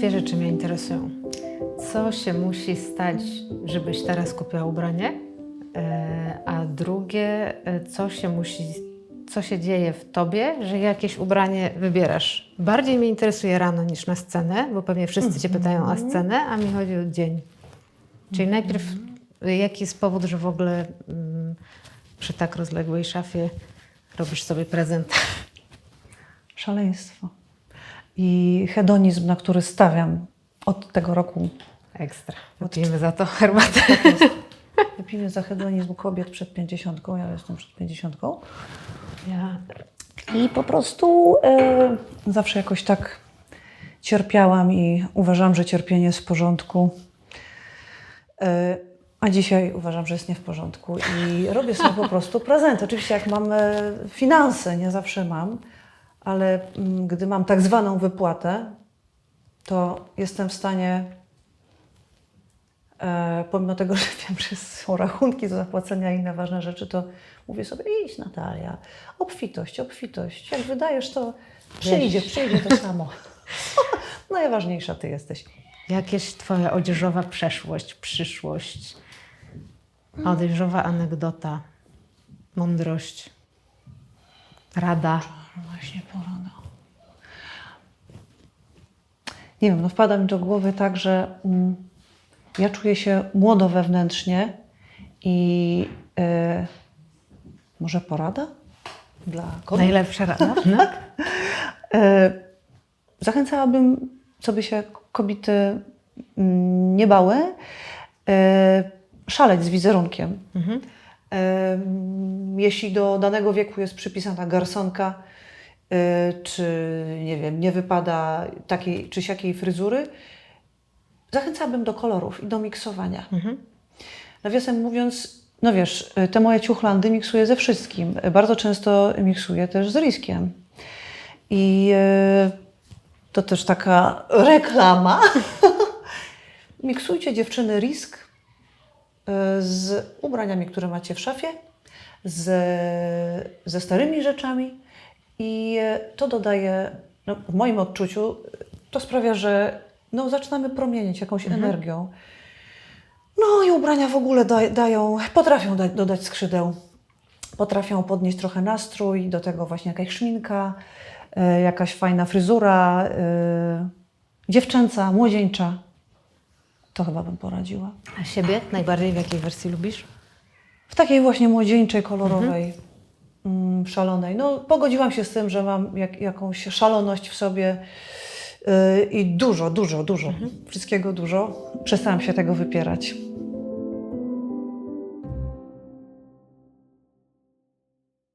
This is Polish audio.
Dwie rzeczy mnie interesują. Co się musi stać, żebyś teraz kupiła ubranie? E, A drugie, e, co się musi, co się dzieje w tobie, że jakieś ubranie wybierasz? Bardziej mnie interesuje rano niż na scenę, bo pewnie wszyscy cię pytają o scenę, a mi chodzi o dzień. Czyli najpierw, y, jaki jest powód, że w ogóle mm, przy tak rozległej szafie robisz sobie prezent? Szaleństwo. I hedonizm, na który stawiam od tego roku. Ekstra. Wypijemy za to herbatę. Wypijmy za hedonizm kobiet przed pięćdziesiątką. Ja jestem przed pięćdziesiątką. Ja I po prostu e, zawsze jakoś tak cierpiałam i uważam, że cierpienie jest w porządku. E, a dzisiaj uważam, że jest nie w porządku i robię sobie po prostu prezent. Oczywiście jak mam e, finanse, nie zawsze mam, ale mm, gdy mam tak zwaną wypłatę, to jestem w stanie, e, pomimo tego, że wiem, że są rachunki do zapłacenia i inne ważne rzeczy, to mówię sobie, idź Natalia, obfitość, obfitość. Jak wydajesz, to przyjdzie, przyjdzie to samo. Najważniejsza ty jesteś. Jakieś twoja odzieżowa przeszłość, przyszłość, odzieżowa anegdota, mądrość, rada. Właśnie porada. Nie wiem, no wpada mi do głowy tak, że mm, ja czuję się młodo wewnętrznie i e, może porada dla kobiet? Najlepsza rada? No? E, Zachęcałabym, co by się kobiety mm, nie bały, e, szaleć z wizerunkiem. Mhm. E, Jeśli do danego wieku jest przypisana garsonka, e, czy nie wiem, nie wypada takiej czy siakiej fryzury, zachęcałabym do kolorów i do miksowania. Mhm. Nawiasem mówiąc, no wiesz, te moje ciuchlandy miksuję ze wszystkim. Bardzo często miksuję też z riskiem. I e, to też taka reklama. Miksujcie dziewczyny risk e, z ubraniami, które macie w szafie, z, ze starymi rzeczami i e, to dodaje, no, w moim odczuciu, to sprawia, że no, zaczynamy promienić jakąś energią. No i ubrania w ogóle da, dają, potrafią dać, dodać skrzydeł. Potrafią podnieść trochę nastrój, do tego właśnie jakaś szminka, e, jakaś fajna fryzura, e, dziewczęca, młodzieńcza. To chyba bym poradziła. A siebie najbardziej w jakiej wersji lubisz? W takiej właśnie młodzieńczej, kolorowej, mm, szalonej. No, pogodziłam się z tym, że mam jak, jakąś szaloność w sobie yy, i dużo, dużo, dużo. Wszystkiego dużo. Przestałam się tego wypierać.